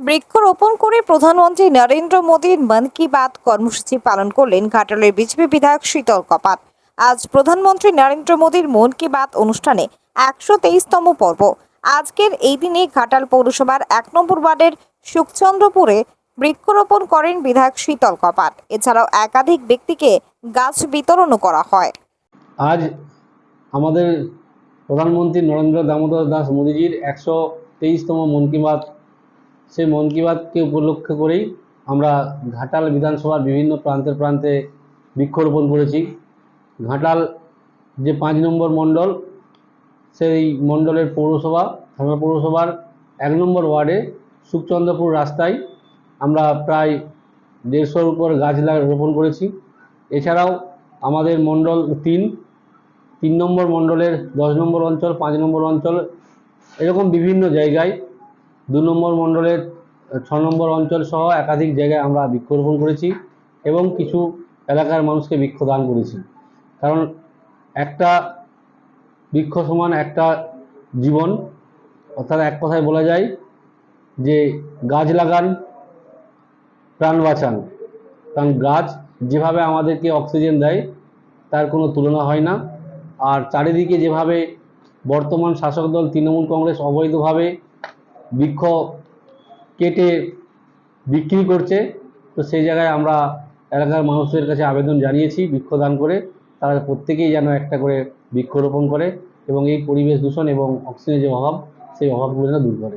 বৃক্ষরোপণ করে প্রধানমন্ত্রী নরেন্দ্র মোদীর মন কি বাত কর্মসূচি পালন করলেন ঘাটালের বিজেপি বিধায়ক শীতল কপাত। আজ প্রধানমন্ত্রী নরেন্দ্র মোদীর মন কি বাত অনুষ্ঠানে একশো তেইশতম পর্ব। আজকের এই দিনে ঘাটাল পৌরসভার এক নম্বর ওয়ার্ডের সুখচন্দ্রপুরে বৃক্ষরোপণ করেন বিধায়ক শীতল কপাট এছাড়াও একাধিক ব্যক্তিকে গাছ বিতরণও করা হয়। আজ আমাদের প্রধানমন্ত্রী নরেন্দ্র দামোদর দাস মোদীজির একশো তেইশতম মন কি বাত সেই মন কি বাতকে উপলক্ষ করেই আমরা ঘাটাল বিধানসভার বিভিন্ন প্রান্তে প্রান্তে বৃক্ষরোপণ করেছি। ঘাটাল যে পাঁচ নম্বর মণ্ডল, সেই মণ্ডলের পৌরসভা থানা পৌরসভার এক নম্বর ওয়ার্ডে সুখচন্দ্রপুর রাস্তায় আমরা প্রায় দেড়শোর উপর গাছ লাগা রোপণ করেছি। এছাড়াও আমাদের মণ্ডল তিন তিন নম্বর মণ্ডলের দশ নম্বর অঞ্চল, পাঁচ নম্বর অঞ্চল, এরকম বিভিন্ন জায়গায় দু নম্বর মণ্ডলের ছ নম্বর অঞ্চল সহ একাধিক জায়গায় আমরা বৃক্ষরোপণ করেছি এবং কিছু এলাকার মানুষকে বৃক্ষ দান করেছি। কারণ একটা বৃক্ষ সমান একটা জীবন, অর্থাৎ এক কথায় বলা যায় যে গাছ লাগান, প্রাণ বাঁচান। কারণ গাছ যেভাবে আমাদেরকে অক্সিজেন দেয়, তার কোনো তুলনা হয় না। আর চারিদিকে যেভাবে বর্তমান শাসক দল তৃণমূল কংগ্রেস অবৈধভাবে বৃক্ষ কেটে বিক্রি করছে। তো সেই জায়গায় আমরা এলাকার মানুষদের কাছে আবেদন জানিয়েছি বৃক্ষ দান করে। তারা প্রত্যেকেই যেন একটা করে বৃক্ষরোপণ করে এবং এই পরিবেশ দূষণ এবং অক্সিজেনের যে অভাব, সেই অভাবগুলো যেন দূর করে।